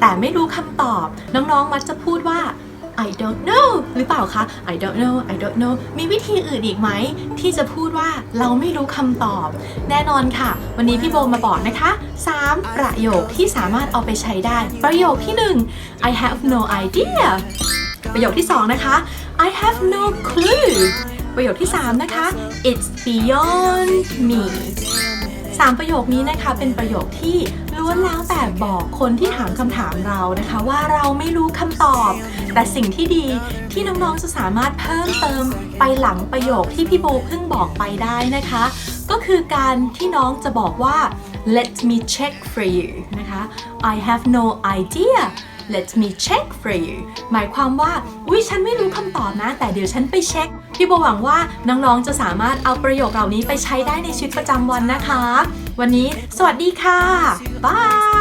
แต่ไม่รู้คำตอบ น้องๆมักจะพูดว่า I don't know หรือเปล่าคะ I don't know I don't know มีวิธีอื่นอีกไหม ที่จะพูดว่าเราไม่รู้คำตอบ แน่นอนค่ะ วันนี้พี่โบมาบอกนะคะ 3 ประโยคที่สามารถเอาไปใช้ได้ ประโยคที่ 1 I have no idea ประโยคที่ 2 นะคะ I have no clue ประโยคที่ 3 นะคะ It's beyond me สามประโยคนี้นะคะเป็นประโยคที่ล้วนแล้วแต่บอกคนที่ถามคำถามเรานะคะ ว่าเราไม่รู้คำตอบ แต่สิ่งที่ดีที่น้องๆจะสามารถเพิ่มเติมไปหลังประโยคที่พี่โบเพิ่งบอกไปได้นะคะ ก็คือการที่น้องจะบอกว่า let me check for you นะคะ I have no idea let me check for you หมายความว่าอุ้ยฉันไม่รู้คำตอบนะ แต่เดี๋ยวฉันไปเช็ค พี่โบหวังว่าน้องๆ จะสามารถเอาประโยคเหล่านี้ไปใช้ได้ในชีวิตประจำวันนะคะ วันนี้ สวัสดีค่ะบาย